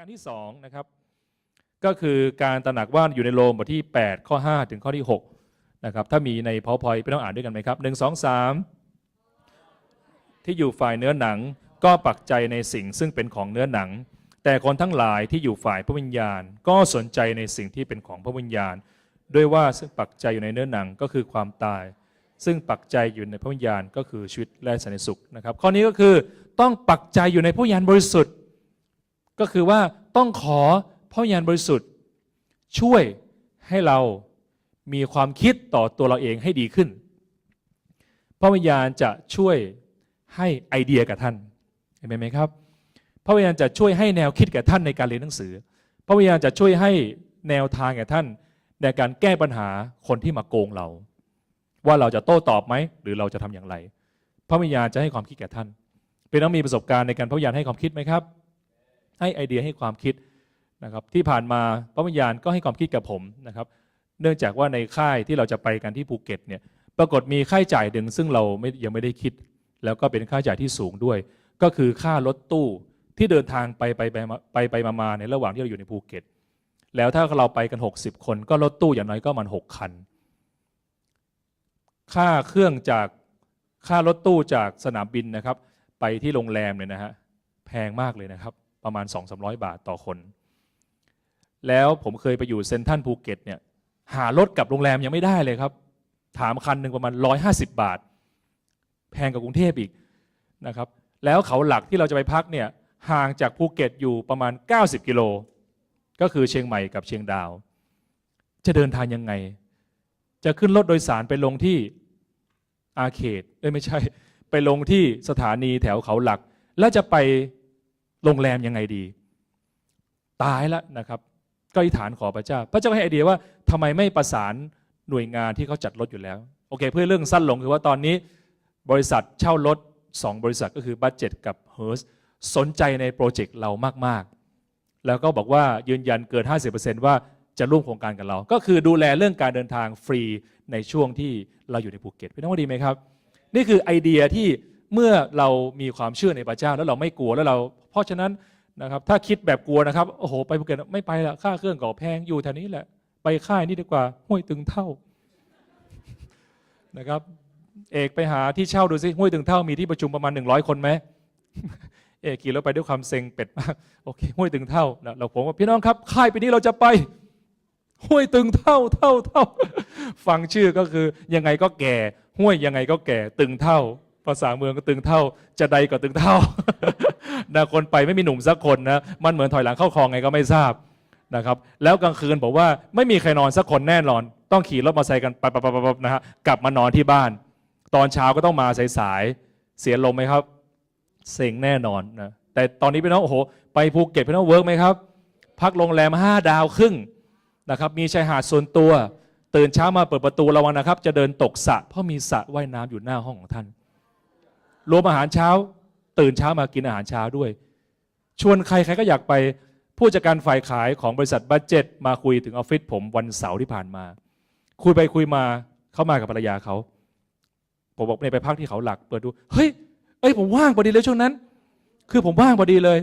การที่สองนะครับก็คือการตระหนักว่าอยู่ในโรมบทที่ 8 ข้อ 5 ถึงข้อที่6นะครับถ้ามีในพอพอยไปต้องอ่านด้วยกันไหมครับหนึ่งสองสามที่อยู่ฝ่ายเนื้อหนังก็ปักใจในสิ่งซึ่งเป็นของเนื้อหนัง แต่คนทั้งหลายที่อยู่ฝ่ายพระวิญญาณ ก็สนใจในสิ่งที่เป็นของพระวิญญาณ ด้วยว่าซึ่งปักใจอยู่ในเนื้อหนังก็คือความตาย ซึ่งปักใจอยู่ในพระวิญญาณก็คือชีวิตและสันติสุขนะครับข้อนี้ก็คือต้องปักใจอยู่ในพระวิญญาณบริสุทธิ์ ก็คือว่าต้องขอพระวิญาณบริสุทธิ์ ช่วยให้เรามีความคิดต่อตัวเราเองให้ดีขึ้น พระวิญญาณจะช่วยให้ไอเดียกับท่านเห็นไหมครับ พระวิญญาณจะช่วยให้แนวคิดแก่ท่านในการเรียนหนังสือ พระวิญญาณจะช่วยให้แนวทางแก่ท่าน ในการแก้ปัญหาคนที่มาโกงเรา ว่าเราจะโต้ตอบไหมหรือเราจะทำอย่างไร พระวิญญาณจะให้ความคิดแก่ท่าน เป็นต้องมีประสบการณ์ในการพระวิญญาณให้ความคิดไหมครับ ให้ไอเดียให้ความคิดนะครับที่ผ่านมาพระวิญญาณก็ให้ความคิดกับผมนะครับ เนื่องจากว่าในค่ายที่เราจะไปกันที่ภูเก็ตเนี่ยปรากฏมีค่าใช้จ่ายหนึ่งซึ่งเราไม่ยังไม่ได้คิด แล้วก็เป็นค่าใช้จ่ายที่สูงด้วย ก็คือค่ารถตู้ที่เดินทางไปไปไปไปไปมามาในระหว่างที่เราอยู่ในภูเก็ต แล้วถ้าเราไปกัน 60 คน ก็รถตู้อย่างน้อยก็มันหกคัน ค่าเครื่องจากค่ารถตู้จากสนามบินนะครับ ไปที่โรงแรมเนี่ยนะฮะแพงมากเลยนะครับ ประมาณ 2 3 0 0 บาทต่อคน แล้วผมเคยไปอยู่เซนทัลภูเก็ตเนี่ยหารถกับโรงแรมยังไม่ได้เลยครับ ถามคันหนึ่งประมาณ 150 บาท แพงกว่ากรุงเทพอีกนะครับแล้วเขาหลักที่เราจะไปพักเนี่ยห่างจากภูเก็ตอยู่ประมาณ 90 กิโล ก็คือเชียงใหม่กับเชียงดาว จะเดินทางยังไง จะขึ้นรถโดยสารไปลงที่อาเขตเอ้ยไม่ใช่ ไปลงที่สถานีแถวเขาหลัก แล้วจะไป โรงแรมยังไงดี ตายแล้วนะครับก็อธิษฐานขอพระเจ้า พระเจ้าให้ไอเดียว่าทำไมไม่ประสานหน่วยงานที่เขาจัดรถอยู่แล้ว โอเค เพื่อเรื่องสั้นลงคือว่าตอนนี้บริษัทเช่ารถ 2 บริษัทก็คือบัตเจ็ตกับเฮิร์สสนใจในโปรเจกต์เรามาก ๆ แล้วก็บอกว่ายืนยันเกิน 50%ว่าจะร่วมโครงการกับเรา ก็คือดูแลเรื่องการเดินทางฟรีในช่วงที่เราอยู่ในภูเก็ตพี่น้องว่าดีไหมครับ นี่คือไอเดียที่เมื่อเรามีความเชื่อในพระเจ้าแล้วเราไม่กลัวแล้วเรา ราะฉะนั้นนะครับถ้าคิดแบบกลัวนะครับโอ้โหไปภูเก็ตไม่ไปละค่าเครื่องก็แพงอยู่แถวนี้แหละ ไปค่ายนี่ดีกว่าห้วยตึงเท่านะครับ เอกไปหาที่เช่าดูสิห้วยตึงเท่ามีที่ประชุมประมาณ 100 คนไหมเอกขี่รถไปด้วยความเซ็งเป็ดมากโอเคห้วยตึงเท่านะเราผมว่าพี่น้องครับ ค่ายปีนี้เราจะไปห้วยตึงเท่าเท่าเท่า ฟังชื่อก็คือยังไงก็แก่ ห้วยยังไงก็แก่ตึงเท่า ภาษาเมืองก็ตึงเท่า จะใดก็ตึงเท่านะคนไปไม่มีหนุ่มสักคนนะมันเหมือนถอยหลังเข้าคลองไงก็ไม่ทราบนะครับ แล้วกลางคืนบอกว่าไม่มีใครนอนสักคนแน่นอน ต้องขี่รถมอเตอร์ไซค์กันปั๊บปั๊บปั๊บปั๊บนะฮะกลับมานอนที่บ้าน ตอนเช้าก็ต้องมาสายๆเสียลมไหมครับเซ็งแน่นอนนะแต่ตอนนี้พี่น้องโอ้โหไปภูเก็ตพี่น้องเวิร์กไหมครับ พักโรงแรม 5 ดาวครึ่งนะครับมีชายหาดส่วนตัว ตื่นเช้ามาเปิดประตูระวังนะครับ จะเดินตกสระเพราะมีสระว่ายน้ำอยู่หน้าห้องของท่าน รวมอาหารเช้า ตื่นเช้ามากินอาหารเช้าด้วย ชวนใครใครก็อยากไปผู้จัดการฝ่ายขายของบริษัทบัตเจ็ตมาคุยถึงออฟฟิศผมวันเสาร์ที่ผ่านมา คุยไปคุยมาเข้ามากับภรรยาเขาผมบอกเนี่ยไปพักที่เขาหลักเปิดดูเฮ้ยเอ้ยผมว่างพอดีเลยช่วงนั้น คือผมว่างพอดีเลย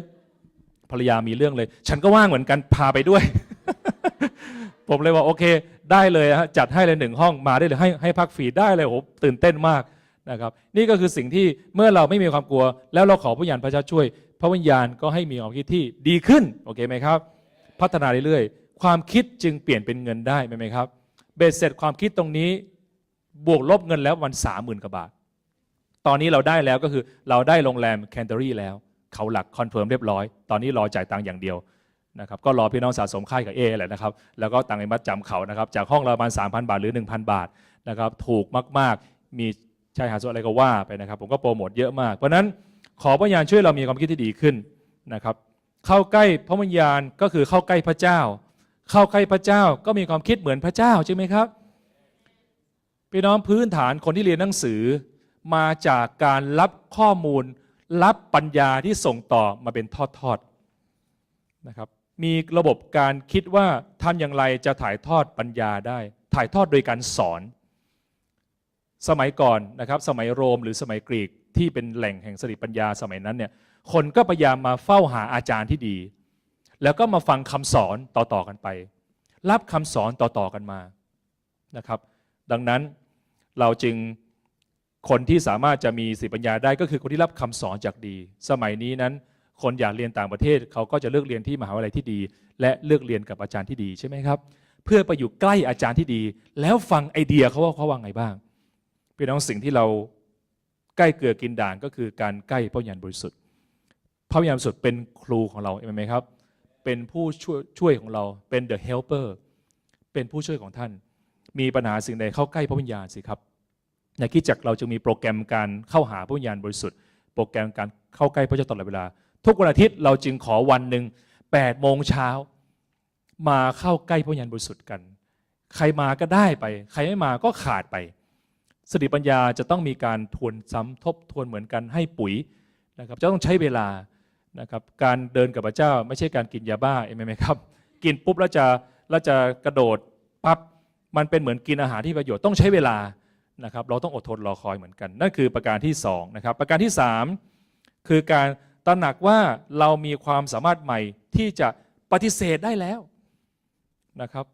ภรรยามีเรื่องเลย ฉันก็ว่างเหมือนกันพาไปด้วย ผมเลยว่าโอเค ได้เลยฮะจัดให้เลยหนึ่งห้องมาได้เลยให้ให้พักฟรีได้เลยโหตื่นเต้นมาก นะครับนี่ก็คือสิ่งที่เมื่อเราไม่มีความกลัว แล้วเราขอพระวิญญาณพระเจ้าช่วย พระวิญญาณก็ให้มีความคิดที่ดีขึ้นโอเคไหมครับ พัฒนาเรื่อยๆ ความคิดจึงเปลี่ยนเป็นเงินได้ไหมครับเบสเสร็จความคิดตรงนี้บวกลบเงินแล้ววันสามหมื่นกว่าบาท ตอนนี้เราได้แล้วก็คือเราได้โรงแรมแคนเตอรี่แล้ว เขาหลักคอนเฟิร์มเรียบร้อย ตอนนี้รอจ่ายตังค์อย่างเดียวนะครับก็รอพี่น้องสะสมค่ายกับเอแหละนะครับ แล้วก็ตังค์ในมัดจำเขานะครับจากห้องละประมาณ3,000 บาทหรือ 1,000 บาทนะครับถูกมากๆมี ชายหาดส่วนอะไรก็ว่าไปนะครับ ผมก็โปรโมทเยอะมาก เพราะนั้นขอพระวิญญาณช่วยเรามีความคิดที่ดีขึ้นนะครับ เข้าใกล้พระวิญญาณก็คือเข้าใกล้พระเจ้า เข้าใกล้พระเจ้าก็มีความคิดเหมือนพระเจ้าใช่ไหมครับพี่น้องพื้นฐานคนที่เรียนหนังสือ มาจากการรับข้อมูล รับปัญญาที่ส่งต่อมาเป็นทอดๆนะครับมีระบบการคิดว่าทำอย่างไรจะถ่ายทอดปัญญาได้ ถ่ายทอดโดยการสอน สมัยก่อนนะครับสมัยโรมหรือสมัยกรีกที่เป็นแหล่งแห่งสติปัญญาสมัยนั้นเนี่ยคนก็พยายามมาเฝ้าหาอาจารย์ที่ดี แล้วก็มาฟังคำสอนต่อๆกันไป รับคำสอนต่อๆกันมานะครับ ดังนั้นเราจึงคนที่สามารถจะมีสติปัญญาได้ก็คือคนที่รับคำสอนจากดี สมัยนี้นั้น คนอยากเรียนต่างประเทศเขาก็จะเลือกเรียนที่มหาวิทยาลัยที่ดี และเลือกเรียนกับอาจารย์ที่ดีใช่ไหมครับ เพื่อไปอยู่ใกล้อาจารย์ที่ดี แล้วฟังไอเดียเขาว่าเขาว่าไงบ้าง พี่น้องสิ่งที่เราใกล้เกลือกินด่างก็คือการใกล้พระวิญญาณบริสุทธิ์ พระวิญญาณบริสุทธิ์เป็นครูของเราเห็นไหมครับ เป็นผู้ช่วยช่วยของเราเป็น the helper เป็นผู้ช่วยของท่าน มีปัญหาสิ่งใดเข้าใกล้พระวิญญาณสิครับในคิดจักเราจะมีโปรแกรมการเข้าหาพระวิญญาณบริสุทธิ์ โปรแกรมการเข้าใกล้พระเจ้าตลอดเวลา ทุกวันอาทิตย์เราจึงขอวันหนึ่ง8โมงเช้ามาเข้าใกล้พระวิญญาณบริสุทธิ์กัน ใครมาก็ได้ไป ใครไม่มาก็ขาดไป สติปัญญาจะต้องมีการทวนซ้ำทบทวนเหมือนกันให้ปุ๋ยนะครับจะต้องใช้เวลานะครับการเดินกับพระเจ้าไม่ใช่การกินยาบ้าเองไหมครับกินปุ๊บแล้วจะแล้วจะกระโดดปั๊บมันเป็นเหมือนกินอาหารที่ประโยชน์ต้องใช้เวลานะครับเราต้องอดทนรอคอยเหมือนกัน นั่นคือประการที่สองนะครับประการที่สามคือการตระหนักว่าเรามีความสามารถใหม่ที่จะปฏิเสธได้แล้วนะครับ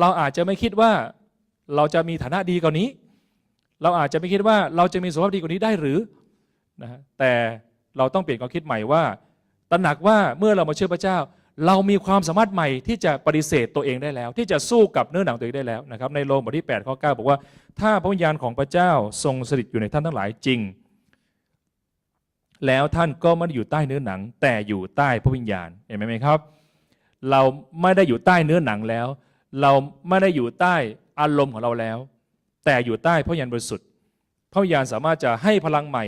เราอาจจะไม่คิดว่าเราจะมีฐานะดีกว่านี้ เราอาจจะไม่คิดว่าเราจะมีสุขภาพดีกว่านี้ได้หรือนะฮะแต่เราต้องเปลี่ยนความคิดใหม่ว่า ตระหนักว่าเมื่อเรามาเชื่อพระเจ้า เรามีความสามารถใหม่ที่จะปฏิเสธตัวเองได้แล้ว ที่จะสู้กับเนื้อหนังตัวเองได้แล้วนะครับในโรมบทที่8ข้อ9บอกว่า ถ้าพระวิญญาณของพระเจ้าทรงสถิตอยู่ในท่านทั้งหลายจริง แล้วท่านก็ไม่ได้อยู่ใต้เนื้อหนัง แต่อยู่ใต้พระวิญญาณเห็นไหมครับ เราไม่ได้อยู่ใต้เนื้อหนังแล้ว เราไม่ได้อยู่ใต้อารมณ์ของเราแล้ว แต่อยู่ใต้พระวิญญาณบริสุทธิ์พระวิญญาณสามารถจะให้พลังใหม่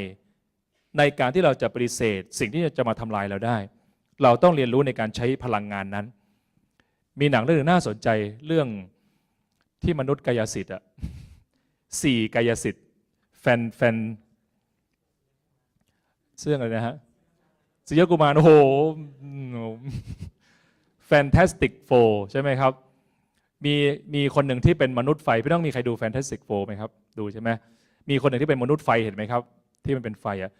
ในการที่เราจะปฏิเสธ สิ่งที่จะมาทำลายเราได้ เราต้องเรียนรู้ในการใช้พลังงานนั้น มีหนังเรื่องนึงน่าสนใจเรื่องที่มนุษย์กายสิทธิ์อะสี่กายสิทธิ์แฟนแฟนเรื่องอะไรนะฮะสิยกุมารโอ้โหแฟนตาสติกโฟใช่ไหมครับ มีมีคนหนึ่งที่เป็นมนุษย์ไฟพี่ต้องมีใครดูแฟนตาสติกโฟไหมครับ ดูใช่ไหมมีคนหนึ่งที่เป็นมนุษย์ไฟเห็นไหมครับ ที่มันเป็นไฟอะ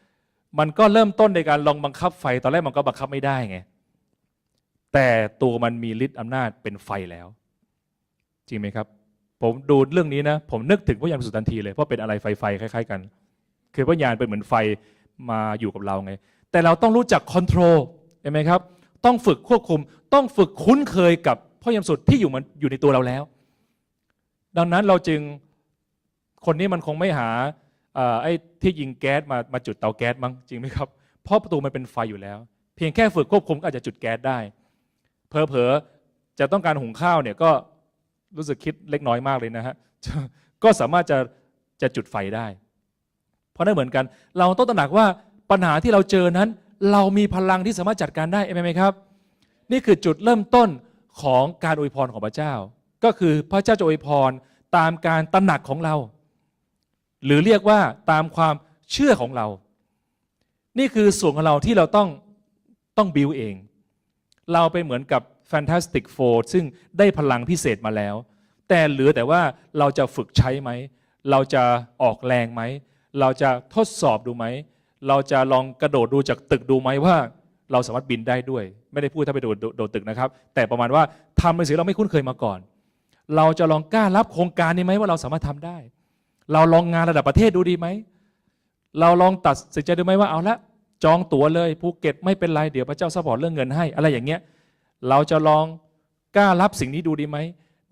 มันก็เริ่มต้นในการลองบังคับไฟ ตอนแรกมันก็บังคับไม่ได้ไงแต่ตัวมันมีฤทธิ์อำนาจเป็นไฟแล้ว จริงไหมครับ ผมดูเรื่องนี้นะ ผมนึกถึงพระยานสุทันทีเลยเพราะเป็นอะไรไฟไฟคล้าย ๆ กัน คือพระยานเป็นเหมือนไฟมาอยู่กับเราไง แต่เราต้องรู้จักคอนโทรลเห็นไหมครับ ต้องฝึกควบคุม ต้องฝึกคุ้นเคยกับ พระยานสุดที่อยู่มันอยู่ในตัวเราแล้ว ดังนั้นเราจึงคนนี้มันคงไม่หาไอ้ที่ยิงแก๊สมามาจุดเตาแก๊สมั้งจริงไหมครับ เพราะประตูมันเป็นไฟอยู่แล้ว เพียงแค่ฝึกควบคุมก็อาจจะจุดแก๊สได้เพอเพอๆจะต้องการหุงข้าวเนี่ยก็รู้สึกคิดเล็กน้อยมากเลยนะฮะก็สามารถจะจะจุดไฟได้ เพราะนั่นเหมือนกัน เราต้องตระหนักว่าปัญหาที่เราเจอนั้น เรามีพลังที่สามารถจัดการได้ไหมครับ นี่คือจุดเริ่มต้น ของการอวยพรของพระเจ้า ก็คือพระเจ้าจะอวยพรตามการตระหนักของเรา หรือเรียกว่าตามความเชื่อของเรา นี่คือส่วนของเราที่เราต้องต้องบิวเอง เราเป็นเหมือนกับ Fantastic Four ซึ่งได้พลังพิเศษมาแล้ว แต่เหลือแต่ว่าเราจะฝึกใช้ไหม เราจะออกแรงไหม เราจะทดสอบดูไหม เราจะลองกระโดดดูจากตึกดูไหมว่า เราสามารถบินได้ด้วย ไม่ได้พูดถ้าไปโดดโดดตึกนะครับ แต่ประมาณว่าทำในสิ่งเราไม่คุ้นเคยมาก่อน เราจะลองกล้ารับโครงการนี้ไหมว่าเราสามารถทำได้ เราลองงานระดับประเทศดูดีไหมเราลองตัดสินใจดูไหมว่าเอาละจองตั๋วเลยภูเก็ตไม่เป็นไรเดี๋ยวพระเจ้าสปอร์ตเรื่องเงินให้ อะไรอย่างเงี้ยเราจะลองกล้ารับสิ่งนี้ดูดีไหม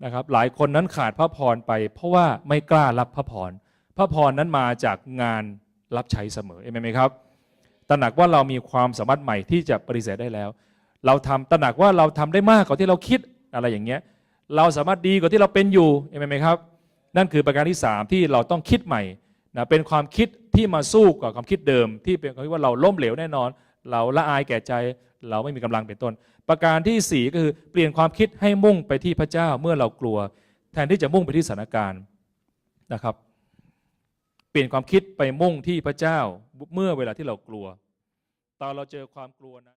นะครับหลายคนนั้นขาดพระพรไป เพราะว่าไม่กล้ารับพระพรพระพรนั้นมาจากงานรับใช้เสมอเองไหมครับ ตระหนักว่าเรามีความสามารถใหม่ที่จะปฏิเสธได้แล้ว เราทำตระหนักว่าเราทำได้มากกว่าที่เราคิดอะไรอย่างเงี้ย เราสามารถดีกว่าที่เราเป็นอยู่เห็นไหมครับ นั่นคือประการที่ 3 ที่เราต้องคิดใหม่นะเป็นความคิดที่มาสู้กับความคิดเดิม ที่เป็นความคิดว่าเราล้มเหลวแน่นอน เราละอายแก่ใจ เราไม่มีกำลังเป็นต้น ประการที่ 4 ก็คือเปลี่ยนความคิดให้มุ่งไปที่พระเจ้าเมื่อเรากลัว แทนที่จะมุ่งไปที่สถานการณ์นะครับ เปลี่ยนความคิดไปมุ่งที่พระเจ้าเมื่อเวลาที่เรากลัว ตอนเราเจอความกลัวนะ